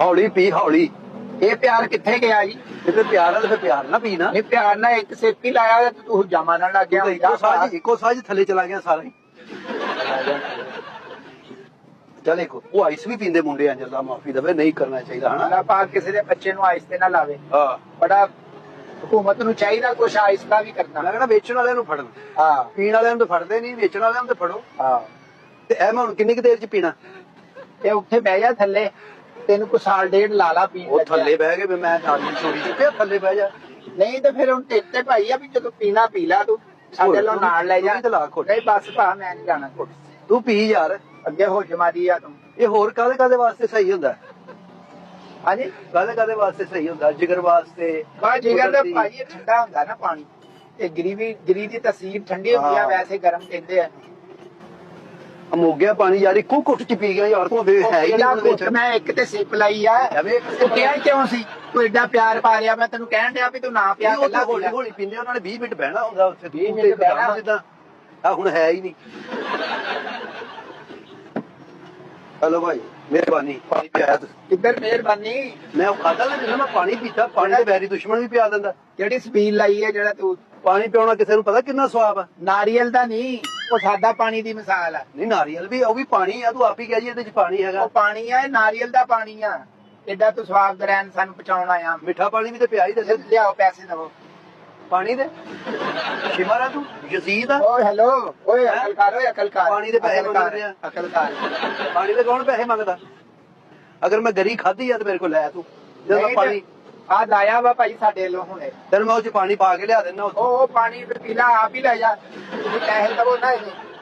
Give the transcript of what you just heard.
ਹੌਲੀ ਪੀ ਹੌਲੀ। ਇਹ ਪਿਆਰ ਕਿੱਥੇ ਗਿਆ ਜੀ? ਜੇ ਪਿਆਰ ਨਾਲ ਫਿਰ ਪਿਆਰ ਨਾ ਪੀ ਨਾ ਇਹ ਪਿਆਰ ਨਾਲ ਇੱਕ ਹੀ ਲਾਇਆ ਤੇ ਤੂੰ ਜਾਮਾ ਨਾਲ ਲੱਗ ਗਿਆ ਇੱਕੋ ਸਾਜ ਇੱਕੋ ਸਾਜ ਥੱਲੇ ਚਲਾ ਗਿਆ ਸਾਰਾ ਹੀ। ਚੱਲ ਇੱਕ ਉਹ ਆਈਸ ਵੀ ਪੀਂਦੇ ਮੁੰਡੇ ਆ ਜੱਲਾ ਮਾਫੀ ਦਵੇ ਨਹੀਂ ਕਰਨਾ ਚਾਹੀਦਾ ਹਨਾ? ਅੱਲਾਹ ਪਾਕ ਕਿਸੇ ਦੇ ਬੱਚੇ ਨੂੰ ਆਇਸ ਤੇ ਨਾ ਲਾਵੇ। ਹਾਂ। ਬੜਾ ਹਕੂਮਤ ਨੂੰ ਚਾਹੀਦਾ ਕੁਛ ਆਇਸ ਦਾ ਵੀ ਕਰਨਾ। ਮੈਂ ਕਹਿੰਦਾ ਵੇਚਣ ਵਾਲਿਆਂ ਨੂੰ ਫੜਨ। ਹਾਂ। ਪੀਣ ਵਾਲਿਆਂ ਨੂੰ ਤਾਂ ਫੜਦੇ ਨਹੀਂ ਵੇਚਣ ਵਾਲਿਆਂ ਨੂੰ ਤਾਂ ਫੜੋ। ਹਾਂ। ਤੇ ਇਹ ਮੈਂ ਹੁਣ ਕਿੰਨੀ ਕੁ ਦੇਰ ਚ ਪੀਣਾ? ਤੇ ਉੱਥੇ ਬਹਿ ਜਾ ਥੱਲੇ। ਤੈਨੂੰ ਕੋ ਸਾਲ ਡੇਢ ਲਾ ਲਾ ਪੀਣ ਉਹ ਲੱਗਿਆ। ਥੱਲੇ ਬਹਿ ਕੇ ਵੀ ਮੈਂ ਆਦਮੀ ਚੋਰੀ ਚੁੱਕਿਆ ਥੱਲੇ ਬਹਿ ਜਾ। ਨਹੀਂ ਤੇ ਫਿਰ ਹੁਣ ਤੇਰੇ ਤੇ ਭਾਈ ਆ ਵੀ ਜਦੋਂ ਪੀਣਾ ਪੀ ਲਾ ਤੂੰ ਸਾਡੇ ਲੋ ਨਾਲ ਲੈ ਜਾ। ਤੂੰ ਵੀ ਤਾਂ। ਨਹੀਂ ਬਸ ਭਾ ਮੈਂ ਨਹੀਂ ਜਾਣਾ ਕੁੱਟ ਤੂੰ ਪੀ ਯਾਰ। ਅੱਗੇ ਹੋ ਜਮਾਦੀ ਆ ਤੂੰ। ਇਹ ਹੋਰ ਕਾਹਦੇ ਕਾਹਦੇ ਵਾਸਤੇ ਸਹੀ ਹੁੰਦਾ? ਹਾਂਜੀ? ਕਾਹਦੇ ਕਾਹਦੇ ਵਾਸਤੇ ਸਹੀ ਹੁੰਦਾ? ਜਿਗਰ ਵਾਸਤੇ? ਬਾ ਜਿਗਰ ਦਾ। ਭਾਈ ਇਹ ਠੰਡਾ ਹੁੰਦਾ ਨਾ ਪਾਣੀ। ਤੇ ਗਰੀਬੀ ਗਰੀ ਦੀ ਤਸੀਰ ਠੰਡੀ ਹੁੰਦੀ ਆ ਹਾਂ। ਵੈਸੇ ਗਰਮ ਕਹਿੰਦੇ ਆ। ਅਮੋਗਿਆ ਪਾਣੀ ਯਾਰ ਇੱਕੋ ਘੁੱਟ ਚ ਪੀ ਗਿਆ ਯਾਰ ਤੂੰ ਵੇ ਉਹ ਹੈ ਹੀ ਨਹੀਂ ਮੈਂ ਇੱਕ ਤੇ ਸਿਪ ਲਾਈ ਆ। ਤੂੰ ਕਿਹਾ ਕਿਉਂ ਸੀ? ਤੂੰ ਐਡਾ ਪਿਆਰ ਪਾ ਰਿਹਾ ਮੈਂ ਤੈਨੂੰ ਕਹਿਣ ਡਿਆ ਵੀ ਤੂੰ ਨਾ ਪਿਆ ਉਹ ਤਾਂ ਕੱਲਾ ਹੌਲੀ ਹੌਲੀ ਪੀਂਦੇ ਉਹਨਾਂ ਨੇ 20 ਮਿੰਟ ਬਹਿਣਾ ਹੁੰਦਾ ਉੱਥੇ 20 ਤੂੰ ਮਿੰਟ ਬਹਿਣਾ। ਜਿੱਦਾਂ ਆ ਹੁਣ ਹੈ ਹੀ ਨਹੀਂ। ਹਲੋ ਭਾਈ ਮਿਹਰਬਾਨੀ ਪਾਣੀ ਤੁਸੀਂ। ਕਿੱਧਰ ਮਿਹਰਬਾਨੀ? ਮੈਂ ਉਹ ਖਾਦਾ ਨਾ ਜਿੰਨਾ ਮੈਂ ਪਾਣੀ ਪੀਤਾ ਪਾਣੀ ਦੇ ਬੈਰੀ ਦੁਸ਼ਮਣ ਵੀ ਪਿਆ ਦਿੰਦਾ। ਜਿਹੜੀ ਸਪੀਲ ਲਾਈ ਹੈ ਜਿਹੜਾ ਤੂੰ ਪਾਣੀ ਪਿਉਣਾ ਕਿਸੇ ਨੂੰ ਪਤਾ ਕਿੰਨਾ ਸਵਾਬ ਆ? ਨਾਰੀਅਲ ਦਾ ਨਹੀਂ ਉਹ ਸਾਦਾ ਪਾਣੀ ਦੀ ਮਿਸਾਲ ਆ। ਨਹੀਂ ਨਾਰੀਅਲ ਵੀ ਉਹ ਵੀ ਪਾਣੀ ਆ ਤੂੰ ਆਪ ਹੀ ਕਹਿ ਜੀ ਇਹਦੇ ਚ ਪਾਣੀ ਹੈਗਾ। ਉਹ ਪਾਣੀ ਆ ਇਹ ਨਾਰੀਅਲ ਦਾ ਪਾਣੀ ਆ। ਐਡਾ ਤੂੰ ਸਵਾਦ ਗ੍ਰੈਂਡ ਸਾਨੂੰ ਪਹੁੰਚਾਉਣ ਆਇਆ। ਮਿੱਠਾ ਪਾਣੀ ਵੀ ਤੇ ਪਿਆ ਹੀ ਦੱਸੇ ਲਿਆਓ ਪੈਸੇ ਦਵੋ। ਪਾਣੀ ਦੇ? ਸ਼ਿਮਰਾ ਤੂੰ? ਯਜ਼ੀਦ ਆ? ਓਏ ਹੈਲੋ। ਓਏ ਅਕਲ ਕਰ ਓਏ ਅਕਲ ਕਰ। ਪਾਣੀ ਦੇ ਪੈਸੇ ਮੰਗਦੇ ਆ। ਅਕਲ ਕਰ। ਪਾਣੀ ਦੇ ਕੌਣ ਪੈਸੇ ਮੰਗਦਾ? ਅਗਰ ਮੈਂ ਗਰੀ ਖਾਧੀ ਆ ਤੇ ਮੇਰੇ ਕੋਲ ਲੈ ਤੂੰ। ਜਦੋਂ ਪਾਣੀ ਆ ਦਾਇਆ ਵਾ ਭਾਈ ਸਾਡੇ ਲੋ ਹੁਣੇ। ਤੈਨੂੰ ਮੈਂ ਉਹ ਚ ਪਾਣੀ ਪਾ ਕੇ ਲਿਆ ਦਿੰਦਾ ਉਹ ਉਹ ਪਾਣੀ ਪੀਲਾ ਆਪ ਹੀ ਲੈ ਜਾ। ਪੈਸੇ ਦਵੋ ਨਾ ਇਹਦੇ।